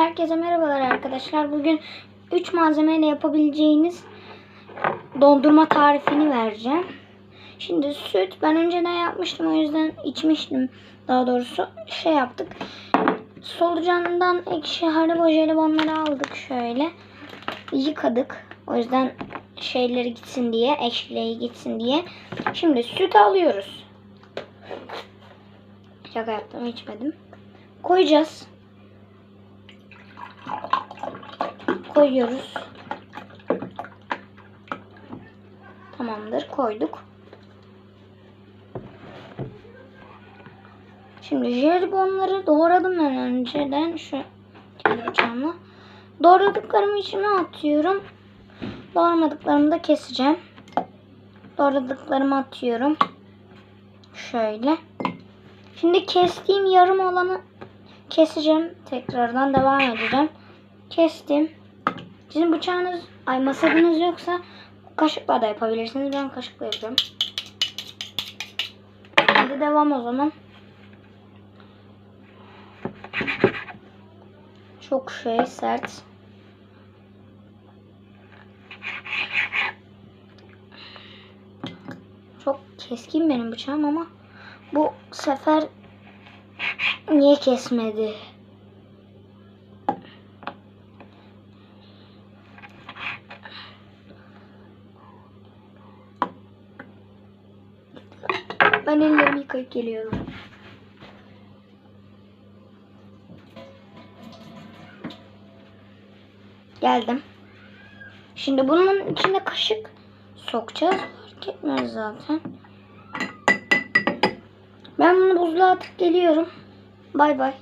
Herkese merhabalar arkadaşlar. Bugün 3 malzemeyle yapabileceğiniz dondurma tarifini vereceğim. Şimdi süt ben önceden yapmıştım o yüzden içmiştim. Daha doğrusu şey yaptık. Solucandan ekşi haribo jelibonları aldık şöyle. Yıkadık. O yüzden şeyleri gitsin diye, ekşiliği gitsin diye. Şimdi süt alıyoruz. Şaka yaptım içmedim. Koyacağız. Koyuyoruz. Tamamdır koyduk. Şimdi jelibonları doğradım ben önceden şu kendi bıçağımla. Doğradıklarımı içine atıyorum. Doğramadıklarımı da keseceğim. Doğradıklarımı atıyorum. Şöyle. Şimdi kestiğim yarım olanı keseceğim. Tekrardan devam edeceğim. Kestim. Sizin bıçağınız, ay masadınız yoksa kaşıkla da yapabilirsiniz. Ben kaşıkla yapıyorum. Hadi devam o zaman. Çok şey sert. Çok keskin benim bıçağım ama bu sefer niye kesmedi? Ben ellerimi yıkayıp geliyorum. Geldim. Şimdi bunun içine kaşık sokacağız. Fark etmez zaten. Ben bunu buzluğa atıp geliyorum. Bay bay.